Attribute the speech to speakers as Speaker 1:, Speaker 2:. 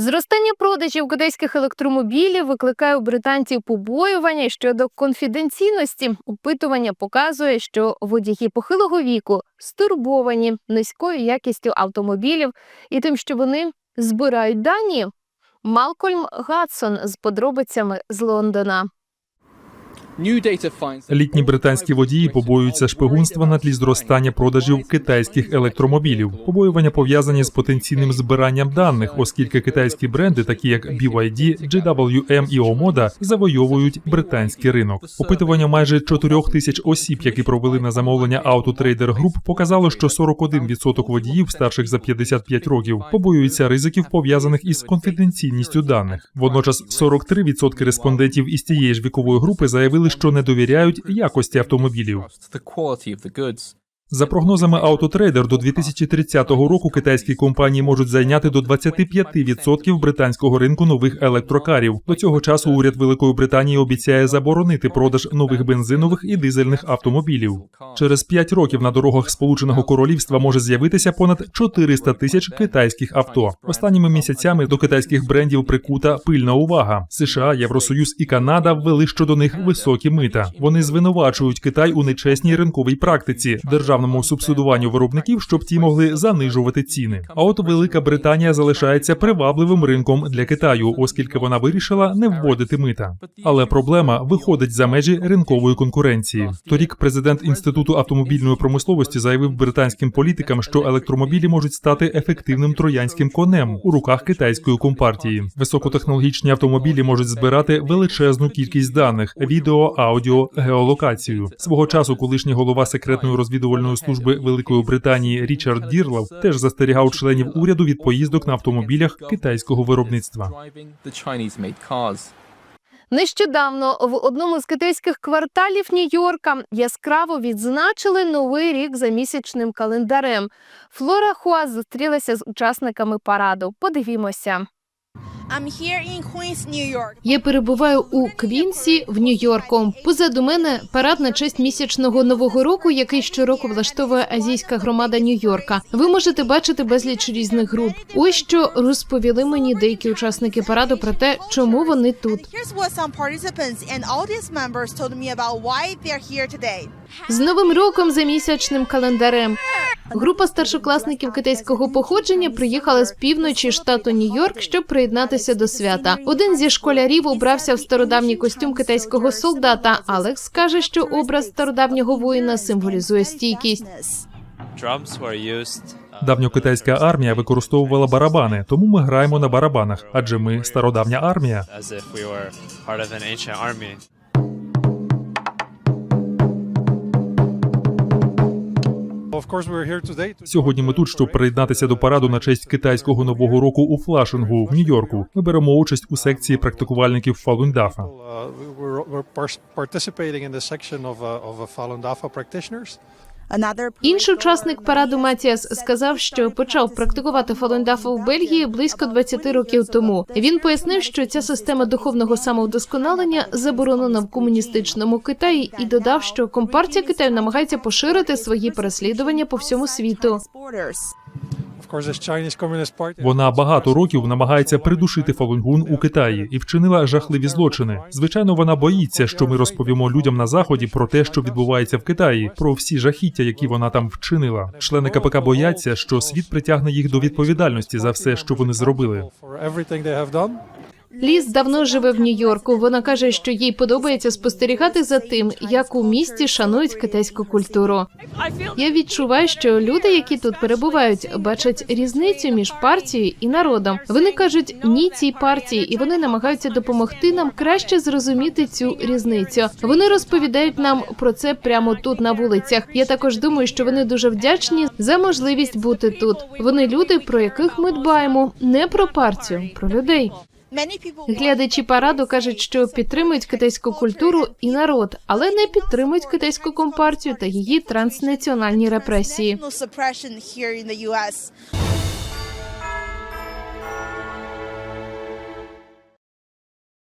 Speaker 1: Зростання продажів китайських електромобілів викликає у британців побоювання щодо конфіденційності. Опитування показує, що водії похилого віку стурбовані низькою якістю автомобілів і тим, що вони збирають дані. Малкольм Гадсон з подробицями з Лондона.
Speaker 2: Літні британські водії побоюються шпигунства на тлі зростання продажів китайських електромобілів. Побоювання пов'язані з потенційним збиранням даних, оскільки китайські бренди, такі як BYD, GWM і Omoda, завойовують британський ринок. Опитування майже 4 тисяч осіб, які провели на замовлення Auto Trader Group, показало, що 41% водіїв старших за 55 років побоюються ризиків пов'язаних із конфіденційністю даних. Водночас 43% респондентів із тієї ж вікової групи заявили, що не довіряють якості автомобілів. За прогнозами Autotrader, до 2030 року китайські компанії можуть зайняти до 25% британського ринку нових електрокарів. До цього часу уряд Великої Британії обіцяє заборонити продаж нових бензинових і дизельних автомобілів. Через 5 років на дорогах Сполученого Королівства може з'явитися понад 400 тисяч китайських авто. Останніми місяцями до китайських брендів прикута пильна увага. США, Євросоюз і Канада ввели щодо них високі мита. Вони звинувачують Китай у нечесній ринковій практиці, державному субсидуванню виробників, щоб ті могли занижувати ціни. А от Велика Британія залишається привабливим ринком для Китаю, оскільки вона вирішила не вводити мита. Але проблема виходить за межі ринкової конкуренції. Торік президент інституту автомобільної промисловості заявив британським політикам, що електромобілі можуть стати ефективним троянським конем у руках китайської компартії. Високотехнологічні автомобілі можуть збирати величезну кількість даних: відео, аудіо, геолокацію. Свого часу колишній голова секретної розвідувальної служби Великої Британії Річард Дірлав теж застерігав членів уряду від поїздок на автомобілях китайського виробництва.
Speaker 1: Нещодавно в одному з китайських кварталів Нью-Йорка яскраво відзначили новий рік за місячним календарем. Флора Хуа зустрілася з учасниками параду. Подивімося.
Speaker 3: I'm here in Queens, New York.
Speaker 4: Я перебуваю у Квінсі в Нью-Йорку. Позаду мене парад на честь місячного нового року, який щороку влаштовує азійська громада Нью-Йорка. Ви можете бачити безліч різних груп. Ось що розповіли мені деякі учасники параду про те, чому вони тут.
Speaker 3: Here's what some participants and audience members told me about why they're here today.
Speaker 4: З новим роком за місячним календарем. Група старшокласників китайського походження приїхала з півночі штату Нью-Йорк, щоб приєднатися до свята. Один зі школярів убрався в стародавній костюм китайського солдата. Алекс каже, що образ стародавнього воїна символізує стійкість.
Speaker 2: Давньокитайська армія використовувала барабани, тому ми граємо на барабанах, адже ми стародавня армія. Сьогодні ми тут, щоб приєднатися до параду на честь китайського нового року у Флашингу в Нью-Йорку. Ми беремо участь у секції практикувальників Фалундафа.
Speaker 4: Інший учасник параду Матіас сказав, що почав практикувати фалундафу у Бельгії близько 20 років тому. Він пояснив, що ця система духовного самовдосконалення заборонена в комуністичному Китаї, і додав, що компартія Китаю намагається поширити свої переслідування по всьому світу.
Speaker 2: Вона багато років намагається придушити Фалунгун у Китаї і вчинила жахливі злочини. Звичайно, вона боїться, що ми розповімо людям на заході про те, що відбувається в Китаї, про всі жахіття, які вона там вчинила. Члени КПК бояться, що світ притягне їх до відповідальності за все, що вони зробили.
Speaker 4: Ліз давно живе в Нью-Йорку. Вона каже, що їй подобається спостерігати за тим, як у місті шанують китайську культуру. Я відчуваю, що люди, які тут перебувають, бачать різницю між партією і народом. Вони кажуть ні цій партії, і вони намагаються допомогти нам краще зрозуміти цю різницю. Вони розповідають нам про це прямо тут на вулицях. Я також думаю, що вони дуже вдячні за можливість бути тут. Вони люди, про яких ми дбаємо, не про партію, про людей. Глядачі параду кажуть, що підтримують китайську культуру і народ, але не підтримують китайську компартію та її транснаціональні репресії.